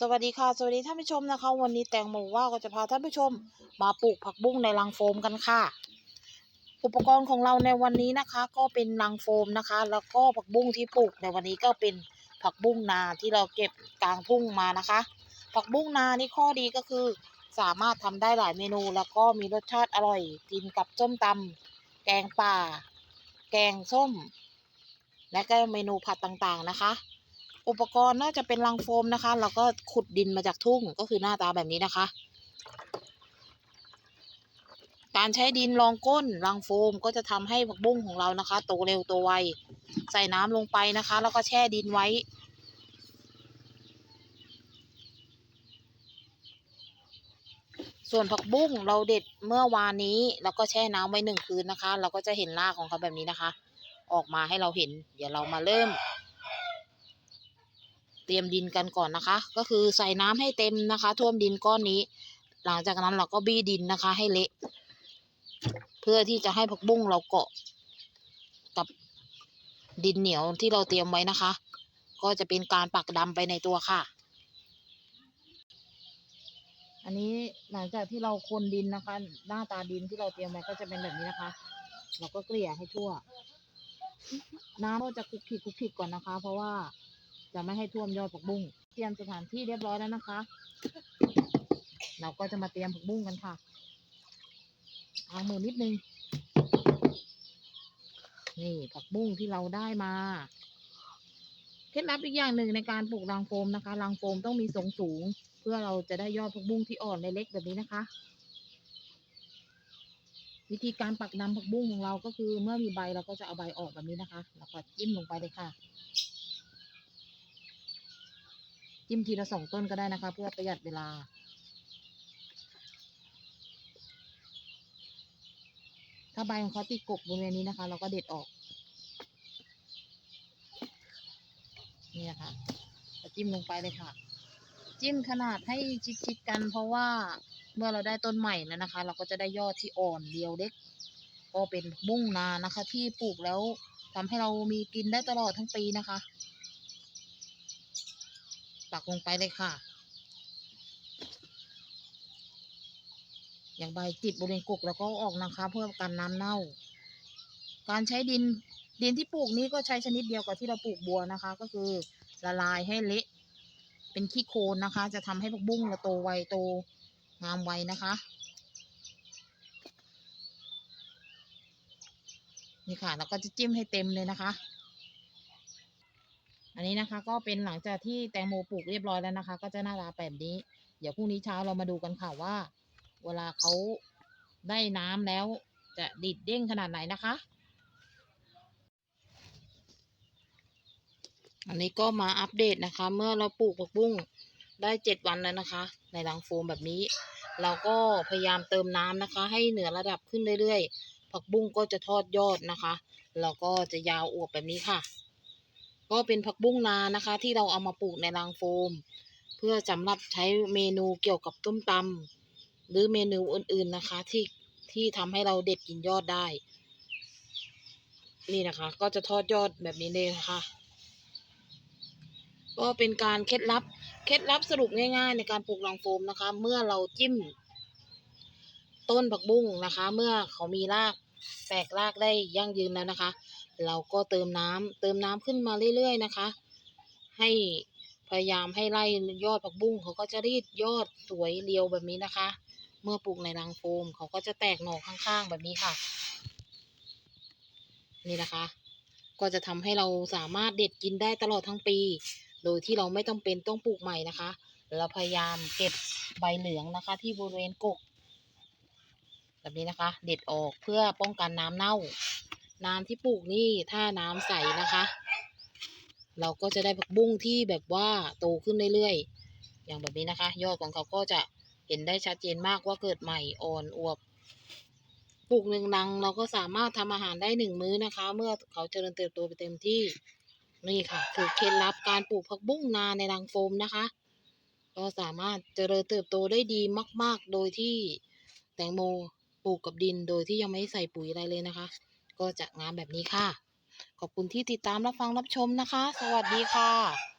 สวัสดีค่ะ สวัสดีท่านผู้ชมนะคะ วันนี้แตงโมว่าก็จะพาท่านผู้ชมมาปลูกผักบุ้งในรังโฟมกันค่ะ อุปกรณ์ของเราในวันนี้นะคะ ก็เป็นรังโฟมนะคะ แล้วก็ผักบุ้งที่ปลูกในวันนี้ก็เป็นผักบุ้งนาที่เราเก็บกลางทุ่งมานะคะ ผักบุ้งนานี่ข้อดีก็คือ สามารถทำได้หลายเมนู แล้วก็มีรสชาติอร่อย กินกับส้มตำแกงป่า แกงส้ม และก็เมนูผัดต่างๆนะคะ อุปกรณ์น่าจะเป็นรังโฟมนะคะ เราก็ขุดดินมาจากทุ่งก็คือหน้าตาแบบนี้นะคะ การใช้ดินรองก้นรังโฟมก็จะทำให้ผักบุ้งของเรานะคะ โตเร็วโตไวใส่น้ำลงไปนะคะ แล้วก็แช่ดินไว้ส่วนผักบุ้งเราเด็ดเมื่อวานนี้ แล้วก็แช่น้ำไว้หนึ่งคืนนะคะ เราก็จะเห็นรากของเขาแบบนี้นะคะ ออกมาให้เราเห็น เดี๋ยวเรามาเริ่ม เตรียมดินกันก่อนนะคะ ก็คือใส่น้ำให้เต็มนะคะ ท่วมดินก้อนนี้ หลังจากนั้นเราก็บี้ดินนะคะ ให้เละ เพื่อที่จะให้ผักบุ้งเราเกาะ กับดินเหนียวที่เราเตรียมไว้นะคะ ก็จะเป็นการปักดำไปในตัวค่ะ อันนี้หลังจากที่เราคนดินนะคะ หน้าตาดินที่เราเตรียมไว้ก็จะเป็นแบบนี้นะคะ เราก็เกลี่ยให้ทั่วน้ำก็จะคลุกคิกคุกคิกก่อนนะคะ เพราะว่า จะไม่ให้ท่วมยอดผักบุ้งเตรียมสถานที่เรียบร้อยแล้วนะคะ เราก็จะมาเตรียมผักบุ้งกันค่ะเอามือนิดนึง นี่ผักบุ้งที่เราได้มาเคล็ดลับอีกอย่างหนึ่งในการปลูกรังโฟมนะคะรังโฟมต้องมีทรงสูง เพื่อเราจะได้ยอดผักบุ้งที่อ่อนเล็กแบบนี้นะคะ วิธีการปักดำผักบุ้งของเราก็คือเมื่อมีใบเราก็จะเอาใบออกแบบนี้นะคะ แล้วก็จิ้มลงไปเลยค่ะ จิ้มทีละสองต้นก็ได้นะคะ เพื่อประหยัดเวลา ถ้าใบของเขาติดกบบริเวณนี้นะคะ เราก็เด็ดออก นี่นะคะก็จิ้มลงไปเลยค่ะ จิ้มขนาดให้ชิดๆกัน เพราะว่าเมื่อเราได้ต้นใหม่แล้วนะคะ เราก็จะได้ยอดที่อ่อนเรียวเล็ก ก็เป็นบุ้งนานะคะ ที่ปลูกแล้วทำให้เรามีกินได้ตลอดทั้งปีนะคะ ปักลงไปเลยค่ะ อย่างใบติดบริเวณกกแล้วก็ออกนะคะ เพื่อกันน้ำเน่า การใช้ดินดินที่ปลูกนี้ก็ใช้ชนิดเดียวกับที่เราปลูกบัวนะคะ ก็คือละลายให้เละเป็นขี้โคลนนะคะ จะทำให้ผักบุ้งโตไวโตงามไวนะคะนี่ค่ะแล้วก็จะจิ้มให้เต็มเลยนะคะ อันนี้นะคะก็เป็นหลังจากที่แตงโมปลูกเรียบร้อยแล้วนะคะ ก็จะหน้าตาแบบนี้ เดี๋ยวพรุ่งนี้เช้าเรามาดูกันค่ะว่า เวลาเขาได้น้ำแล้ว จะดิดเด้งขนาดไหนนะคะ อันนี้ก็มาอัปเดตนะคะ เมื่อเราปลูกผักบุ้งได้เจ็ดวันแล้วนะคะ ในรังโฟมแบบนี้ เราก็พยายามเติมน้ำนะคะ ให้เหนือระดับขึ้นเรื่อยๆผักบุ้งก็จะทอดยอดนะคะแล้วก็จะยาวอวบแบบนี้ค่ะ ก็เป็นผักบุ้งนานะคะ ที่เราเอามาปลูกในรังโฟม เพื่อสำหรับใช้เมนูเกี่ยวกับต้มตำหรือเมนูอื่นๆนะคะที่ที่ทำให้เราเด็ดกินยอดได้ นี่นะคะ ก็จะทอดยอดแบบนี้เลยนะคะ ก็เป็นการเคล็ดลับ เคล็ดลับสรุปง่าย ๆ ในการปลูกรังโฟมนะคะ เมื่อเราจิ้ม ต้นผักบุ้งนะคะ เมื่อเขามีราก แตกรากได้ยั่งยืนแล้วนะคะ เราก็เติมน้ำเติมน้ำขึ้นมาเรื่อยๆนะคะ ให้พยายามให้ไล่ยอดผักบุ้งเขาก็จะรีดยอดสวยเรียวแบบนี้นะคะ เมื่อปลูกในรังโฟมเขาก็จะแตกหน่อข้างๆแบบนี้ค่ะ นี่นะคะ ก็จะทำให้เราสามารถเด็ดกินได้ตลอดทั้งปี โดยที่เราไม่ต้องเป็นต้องปลูกใหม่นะคะ เราพยายามเก็บใบเหลืองนะคะ ที่บริเวณกก แบบนี้นะคะ เด็ดออกเพื่อป้องกันน้ำเน่า น้ำที่ปลูกนี่ถ้าน้ำใสนะคะ เราก็จะได้ผักบุ้งที่แบบว่าโตขึ้นเรื่อยๆอย่างแบบนี้นะคะ ยอดของเขาก็จะเห็นได้ชัดเจนมากว่าเกิดใหม่อ่อนอวบปลูกหนึ่งรังเราก็สามารถทำอาหารได้หนึ่งมื้อนะคะ เมื่อเขาเจริญเติบโตไปเต็มที่นี่ค่ะคือเคล็ดลับการปลูกผักบุ้งนาในรังโฟมนะคะ ก็สามารถเจริญเติบโตได้ดีมาก ๆ โดยที่แตงโม ปลูกกับดินโดยที่ยังไม่ใส่ปุ๋ยอะไรเลยนะคะ ก็จะงามแบบนี้ค่ะ ขอบคุณที่ติดตามรับฟังรับชมนะคะ สวัสดีค่ะ